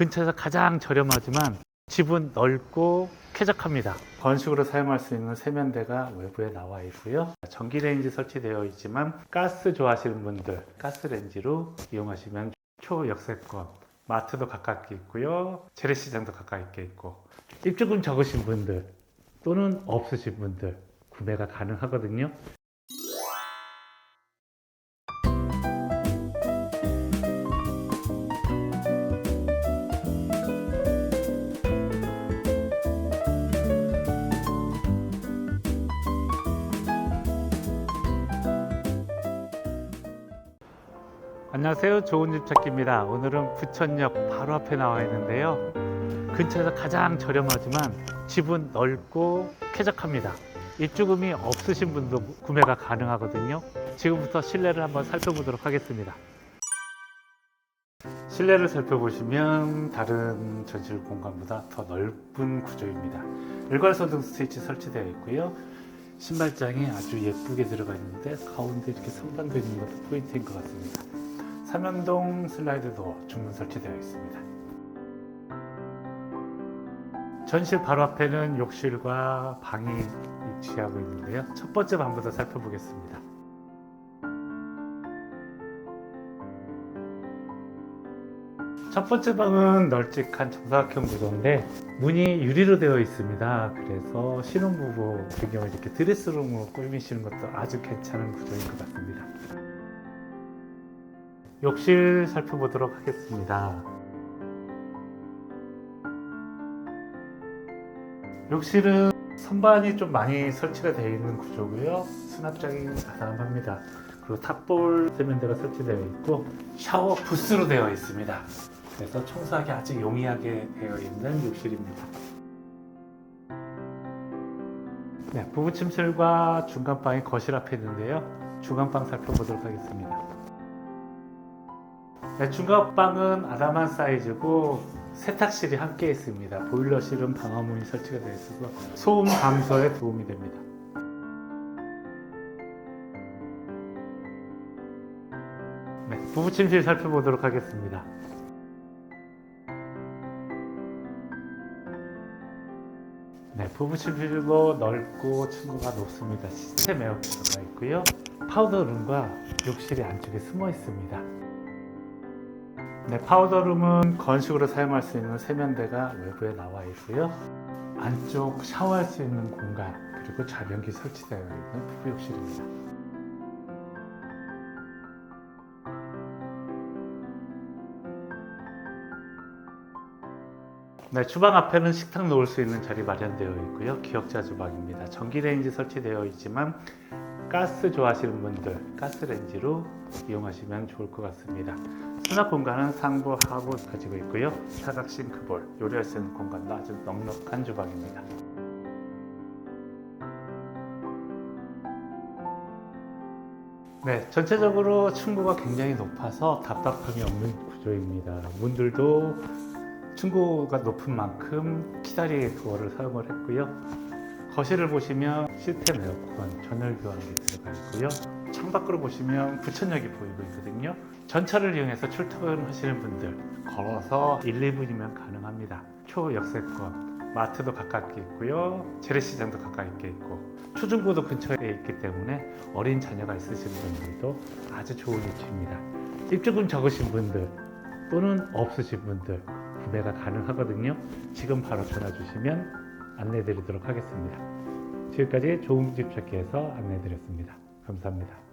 근처에서 가장 저렴하지만 집은 넓고 쾌적합니다. 건식으로 사용할 수 있는 세면대가 외부에 나와 있고요. 전기레인지 설치되어 있지만 가스 좋아하시는 분들 가스레인지로 이용하시면 초역세권 마트도 가깝게 있고요. 재래시장도 가깝게 있고 입주금 적으신 분들 또는 없으신 분들 구매가 가능하거든요. 안녕하세요. 좋은 집 찾기입니다. 오늘은 부천역 바로 앞에 나와 있는데요. 근처에서 가장 저렴하지만 집은 넓고 쾌적합니다. 입주금이 없으신 분도 구매가 가능하거든요. 지금부터 실내를 한번 살펴보도록 하겠습니다. 실내를 살펴보시면 다른 전실 공간보다 더 넓은 구조입니다. 일괄소등 스위치 설치되어 있고요. 신발장이 아주 예쁘게 들어가 있는데 가운데 이렇게 성당되어 있는 것도 포인트인 것 같습니다. 삼연동 슬라이드 도어 중문 설치되어 있습니다. 전실 바로 앞에는 욕실과 방이 위치하고 있는데요. 첫 번째 방부터 살펴보겠습니다. 첫 번째 방은 널찍한 정사각형 구조인데 문이 유리로 되어 있습니다. 그래서 신혼부부 같은 경우 이렇게 드레스룸으로 꾸미시는 것도 아주 괜찮은 구조인 것 같습니다. 욕실 살펴보도록 하겠습니다. 욕실은 선반이 좀 많이 설치가 되어 있는 구조고요. 수납장이 가담합니다. 그리고 탑볼 세면대가 설치되어 있고 샤워 부스로 되어 있습니다. 그래서 청소하기 아주 용이하게 되어 있는 욕실입니다. 네, 부부 침실과 중간방이 거실 앞에 있는데요. 중간방 살펴보도록 하겠습니다. 네, 중간방은 아담한 사이즈고 세탁실이 함께 있습니다. 보일러실은 방화문이 설치가 되어 있어서 소음 감소에 도움이 됩니다. 네, 부부 침실 살펴보도록 하겠습니다. 네, 부부 침실도 넓고 층고가 높습니다. 시스템 에어컨가 있고요. 파우더룸과 욕실이 안쪽에 숨어 있습니다. 네, 파우더룸은 건식으로 사용할 수 있는 세면대가 외부에 나와 있고요. 안쪽 샤워할 수 있는 공간 그리고 좌변기 설치되어 있는 부부 욕실입니다. 네, 주방 앞에는 식탁 놓을 수 있는 자리 마련되어 있고요. 기역자 주방입니다. 전기레인지 설치되어 있지만 가스 좋아하시는 분들 가스레인지로 이용하시면 좋을 것 같습니다. 수납 공간은 상부, 하부 가지고 있고요. 사각 싱크볼, 요리할 수 있는 공간도 아주 넉넉한 주방입니다. 네, 전체적으로 층고가 굉장히 높아서 답답함이 없는 구조입니다. 문들도 층고가 높은 만큼 키다리 도어를 사용을 했고요. 거실을 보시면 시스템 에어컨, 전열 교환기 들어가 있고요. 창밖으로 보시면 부천역이 보이고 있거든요. 전철을 이용해서 출퇴근하시는 분들 걸어서 1, 2분이면 가능합니다. 초역세권, 마트도 가깝게 있고요. 재래시장도 가깝게 있고 초중고도 근처에 있기 때문에 어린 자녀가 있으신 분들도 아주 좋은 위치입니다. 입주금 적으신 분들 또는 없으신 분들 구매가 가능하거든요. 지금 바로 전화 주시면 안내 드리도록 하겠습니다. 지금까지 좋은 집 찾기에서 안내 드렸습니다. 감사합니다.